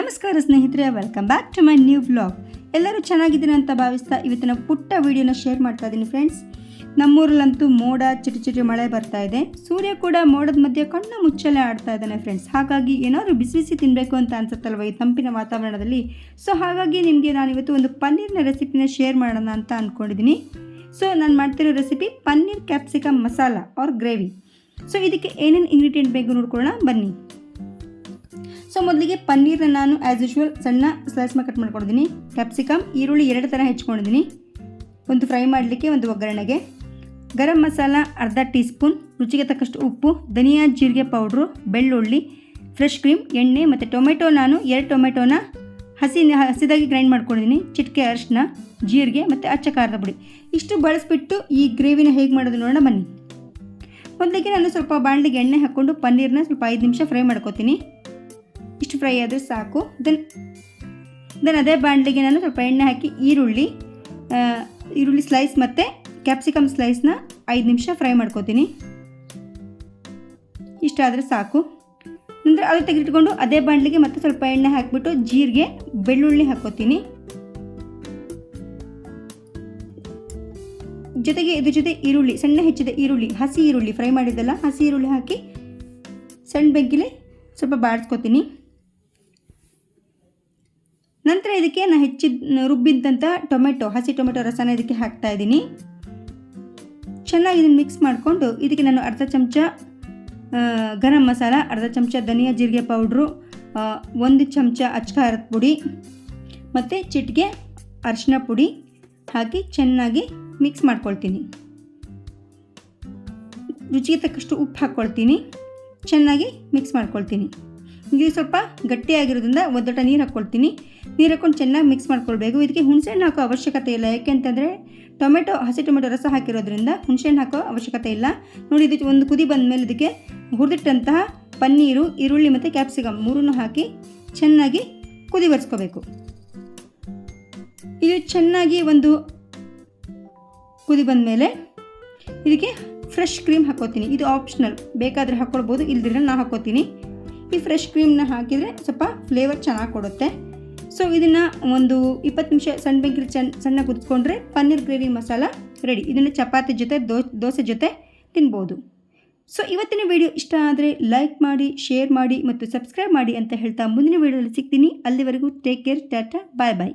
ನಮಸ್ಕಾರ ಸ್ನೇಹಿತರೆ welcome back to my new blog ಎಲ್ಲರೂ ಚೆನ್ನಾಗಿದ್ದೀರಾ ಅಂತ ಭಾವಿಸ್ತಾ ಇವತ್ತಿನ ಪುಟ್ಟ ವಿಡಿಯೋನ ಶೇರ್ ಮಾಡ್ತಾ ಇದ್ದೀನಿ ಫ್ರೆಂಡ್ಸ್ ನಮ್ಮೂರಲ್ಲಂತೂ ಮೋಡ, ಚಿಟಿ ಚಿಟಿ ಮಳೆ ಬರ್ತಾ ಇದೆ. ಸೂರ್ಯ ಕೂಡ ಮೋಡದ ಮಧ್ಯೆ ಕಣ್ಣು ಮುಚ್ಚಲೇ ಆಡ್ತಾ ಇದ್ದಾನೆ ಫ್ರೆಂಡ್ಸ್ ಹಾಗಾಗಿ ಏನಾದರೂ ಬಿಸಿ ಬಿಸಿ ತಿನ್ನಬೇಕು ಅಂತ ಅನ್ಸುತ್ತಲ್ವ ಈ ತಂಪಿನ ವಾತಾವರಣದಲ್ಲಿ? ಸೊ ಹಾಗಾಗಿ ನಿಮಗೆ ನಾನಿವತ್ತು ಒಂದು ಪನ್ನೀರ್ನ ರೆಸಿಪಿನ ಶೇರ್ ಮಾಡೋಣ ಅಂತ ಅಂದ್ಕೊಂಡಿದ್ದೀನಿ ಸೊ ನಾನು ಮಾಡ್ತಿರೋ recipe paneer capsicum masala or gravy so ಇದಕ್ಕೆ ಏನೇನು ಇಂಗ್ರೀಡಿಯೆಂಟ್ ಬೇಕು ನೋಡ್ಕೊಳ್ಳೋಣ? ಬನ್ನಿ. ಸೊ ಮೊದಲಿಗೆ ಪನ್ನೀರ್ನ ನಾನು ಆ್ಯಸ್ ಯೂಶ್ವಲ್ ಸಣ್ಣ ಸ್ಲೈಸ್ ಮಾಡಿ ಕಟ್ ಮಾಡ್ಕೊಂಡಿದ್ದೀನಿ. ಕ್ಯಾಪ್ಸಿಕಮ್ ಈರುಳ್ಳಿ ಎರಡು ಥರ ಹೆಚ್ಕೊಂಡಿದ್ದೀನಿ. ಒಂದು ಫ್ರೈ ಮಾಡಲಿಕ್ಕೆ ಒಂದು ಒಗ್ಗರಣೆಗೆ. ಗರಂ ಮಸಾಲ ಅರ್ಧ ಟೀ ಸ್ಪೂನ್ ರುಚಿಗೆ ತಕ್ಕಷ್ಟು ಉಪ್ಪು, ಧನಿಯಾ, ಜೀರಿಗೆ ಪೌಡ್ರು ಬೆಳ್ಳುಳ್ಳಿ ಫ್ರೆಶ್ ಕ್ರೀಮ್ ಎಣ್ಣೆ ಮತ್ತು ಟೊಮೆಟೊ ನಾನು ಎರಡು ಟೊಮೆಟೊನ ಹಸಿ ಹಸಿದಾಗಿ ಗ್ರೈಂಡ್ ಮಾಡ್ಕೊಂಡಿದ್ದೀನಿ. ಚಿಟಿಕೆ ಅರಿಶಿನ ಜೀರಿಗೆ ಮತ್ತು ಅಚ್ಚ ಖಾರದ ಪುಡಿ. ಇಷ್ಟು ಬಳಸಿಬಿಟ್ಟು ಈ ಗ್ರೇವಿನ ಹೇಗೆ ಮಾಡೋದು ನೋಡೋಣ, ಬನ್ನಿ. ಮೊದಲಿಗೆ ನಾನು ಸ್ವಲ್ಪ ಬಾಣಲಿಗೆ ಎಣ್ಣೆ ಹಾಕ್ಕೊಂಡು ಪನ್ನೀರ್ನ ಸ್ವಲ್ಪ ಐದು ನಿಮಿಷ ಫ್ರೈ ಮಾಡ್ಕೋತೀನಿ. ಇಷ್ಟು ಫ್ರೈ ಆದರೆ ಸಾಕು. ದೆನ್ ದೆನ್ ಅದೇ ಬಾಣಲಿಗೆ ನಾನು ಸ್ವಲ್ಪ ಎಣ್ಣೆ ಹಾಕಿ ಈರುಳ್ಳಿ ಈರುಳ್ಳಿ ಸ್ಲೈಸ್ ಮತ್ತು ಕ್ಯಾಪ್ಸಿಕಮ್ ಸ್ಲೈಸ್ನ ಐದು ನಿಮಿಷ ಫ್ರೈ ಮಾಡ್ಕೋತೀನಿ. ಇಷ್ಟಾದರೆ ಸಾಕು. ನಂತರ ಅದು ತೆಗೆದಿಟ್ಕೊಂಡು ಅದೇ ಬಾಣಲಿಗೆ ಮತ್ತೆ ಸ್ವಲ್ಪ ಎಣ್ಣೆ ಹಾಕಿಬಿಟ್ಟು ಜೀರಿಗೆ ಬೆಳ್ಳುಳ್ಳಿ ಹಾಕ್ಕೋತೀನಿ ಜೊತೆಗೆ ಇದ್ರ ಜೊತೆ ಈರುಳ್ಳಿ, ಸಣ್ಣ ಹೆಚ್ಚಿದ ಈರುಳ್ಳಿ, ಹಸಿ ಈರುಳ್ಳಿ, ಫ್ರೈ ಮಾಡಿದ್ದಲ್ಲ ಹಸಿ ಈರುಳ್ಳಿ ಹಾಕಿ ಸಣ್ಣ ಬೆಂಕಿಲಿ ಸ್ವಲ್ಪ ಬಾಡಿಸ್ಕೊತೀನಿ ನಂತರ ಇದಕ್ಕೆ ನಾನು ಹೆಚ್ಚಿದ ರುಬ್ಬಿದ್ದಂಥ ಟೊಮೆಟೊ, ಹಸಿ ಟೊಮೆಟೊ ರಸನ ಇದಕ್ಕೆ ಹಾಕ್ತಾ ಇದ್ದೀನಿ ಚೆನ್ನಾಗಿ ಇದನ್ನು ಮಿಕ್ಸ್ ಮಾಡಿಕೊಂಡು ಇದಕ್ಕೆ ನಾನು ಅರ್ಧ ಚಮಚ ಗರಂ ಮಸಾಲ, ಅರ್ಧ ಚಮಚ ಧನಿಯಾ, ಜೀರಿಗೆ ಪೌಡ್ರು ಒಂದು ಚಮಚ ಅಚ್ಕಾರದ ಪುಡಿ ಮತ್ತು ಚಿಟಿಕೆ ಅರಿಶಿನ ಪುಡಿ ಹಾಕಿ ಚೆನ್ನಾಗಿ ಮಿಕ್ಸ್ ಮಾಡ್ಕೊಳ್ತೀನಿ. ರುಚಿಗೆ ತಕ್ಕಷ್ಟು ಉಪ್ಪು ಹಾಕ್ಕೊಳ್ತೀನಿ ಚೆನ್ನಾಗಿ ಮಿಕ್ಸ್ ಮಾಡ್ಕೊಳ್ತೀನಿ. ಇದು ಸ್ವಲ್ಪ ಗಟ್ಟಿಯಾಗಿರೋದ್ರಿಂದ ಒದ್ದಟ ನೀರು ಹಾಕ್ಕೊಳ್ತೀನಿ. ನೀರು ಹಾಕ್ಕೊಂಡು ಚೆನ್ನಾಗಿ ಮಿಕ್ಸ್ ಮಾಡ್ಕೊಳ್ಬೇಕು. ಇದಕ್ಕೆ ಹುಣಸೆಹಣ್ಣು ಹಾಕೋ ಅವಶ್ಯಕತೆ ಇಲ್ಲ. ಯಾಕೆಂತಂದರೆ ಟೊಮೆಟೊ, ಹಸಿ ಟೊಮೆಟೊ ರಸ ಹಾಕಿರೋದ್ರಿಂದ ಹುಣಸೆಹಣ್ಣು ಹಾಕೋ ಅವಶ್ಯಕತೆ ಇಲ್ಲ. ನೋಡಿ ಇದಕ್ಕೆ ಒಂದು ಕುದಿ ಬಂದ ಮೇಲೆ ಇದಕ್ಕೆ ಹುರಿದಿಟ್ಟಂತಹ ಪನ್ನೀರು, ಈರುಳ್ಳಿ ಮತ್ತು ಕ್ಯಾಪ್ಸಿಕಮ್ ಮೂರನ್ನು ಹಾಕಿ ಚೆನ್ನಾಗಿ ಕುದಿ ಬರ್ಸ್ಕೋಬೇಕು. ಇದು ಚೆನ್ನಾಗಿ ಒಂದು ಕುದಿ ಬಂದ ಮೇಲೆ ಇದಕ್ಕೆ ಫ್ರೆಶ್ ಕ್ರೀಮ್ ಹಾಕೋತೀನಿ ಇದು ಆಪ್ಷನಲ್ ಬೇಕಾದರೆ ಹಾಕ್ಕೊಳ್ಬೋದು, ಇಲ್ದಿದ್ರೆ ನಾನು ಹಾಕೋತೀನಿ ಈ ಫ್ರೆಶ್ ಕ್ರೀಮ್ನ ಹಾಕಿದರೆ ಸ್ವಲ್ಪ ಫ್ಲೇವರ್ ಚೆನ್ನಾಗಿ ಕೊಡುತ್ತೆ. ಸೊ ಇದನ್ನು ಒಂದು ಇಪ್ಪತ್ತು ನಿಮಿಷ ಸಣ್ಣ ಬೆಂಕಿ ಚೆನ್ನ ಸಣ್ಣ ಕುದಿಸ್ಕೊಂಡ್ರೆ ಪನ್ನೀರ್ ಗ್ರೇವಿ ಮಸಾಲ ರೆಡಿ ಇದನ್ನು ಚಪಾತಿ ಜೊತೆ ದೋಸೆ ಜೊತೆ ತಿನ್ಬೋದು. ಸೊ ಇವತ್ತಿನ ವಿಡಿಯೋ ಇಷ್ಟ ಆದರೆ ಲೈಕ್ ಮಾಡಿ ಶೇರ್ ಮಾಡಿ ಮತ್ತು ಸಬ್ಸ್ಕ್ರೈಬ್ ಮಾಡಿ ಅಂತ ಹೇಳ್ತಾ ಮುಂದಿನ ವಿಡಿಯೋದಲ್ಲಿ ಸಿಗ್ತೀನಿ. ಅಲ್ಲಿವರೆಗೂ take care tata bye bye